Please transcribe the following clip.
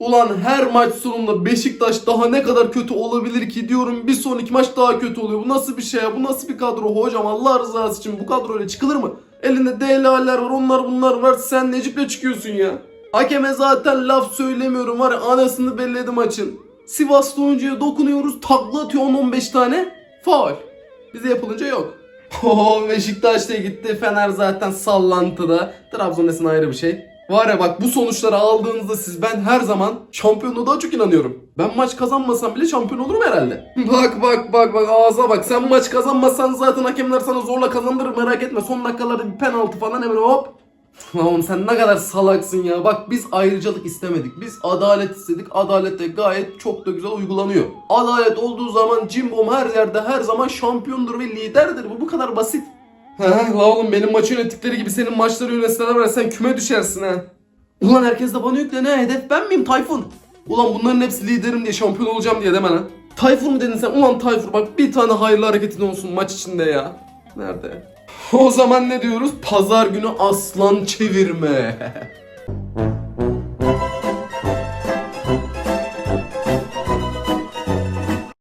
Ulan her maç sonunda Beşiktaş daha ne kadar kötü olabilir ki diyorum bir sonraki maç daha kötü oluyor. Bu nasıl bir şey ya? Bu nasıl bir kadro hocam? Allah rızası için bu kadroyla çıkılır mı? Elinde DLA'ler var onlar bunlar var sen Necip'le çıkıyorsun ya. Hakeme zaten laf söylemiyorum var ya anasını belledim maçın. Sivaslı oyuncuya dokunuyoruz takla atıyor 10-15 tane. Faul. Bize yapılınca yok. Oo Beşiktaş gitti. Fener zaten sallantıda. Trabzon ayrı bir şey. Var ya bak bu sonuçları aldığınızda siz ben her zaman şampiyonluğa daha çok inanıyorum. Ben maç kazanmasam bile şampiyon olurum herhalde. Bak bak bak bak ağza bak sen maç kazanmasan zaten hakemler sana zorla kazandırır merak etme. Son dakikalarda bir penaltı falan hemen hop. Lan sen ne kadar salaksın ya. Bak biz ayrıcalık istemedik. Biz adalet istedik. Adalet de gayet çok da güzel uygulanıyor. Adalet olduğu zaman Cimbom her yerde her zaman şampiyondur ve liderdir. Bu bu kadar basit. La oğlum benim maçı yönettikleri gibi senin maçları yönetseler var ya sen küme düşersin ha. Ulan herkes de bana yükle ne hedef ben miyim Tayfun? Ulan bunların hepsi liderim diye şampiyon olacağım diye deme lan. Tayfun mu dedin sen? Ulan Tayfur bak bir tane hayırlı hareketin olsun maç içinde ya. Nerede? O zaman ne diyoruz? Pazar günü aslan çevirme.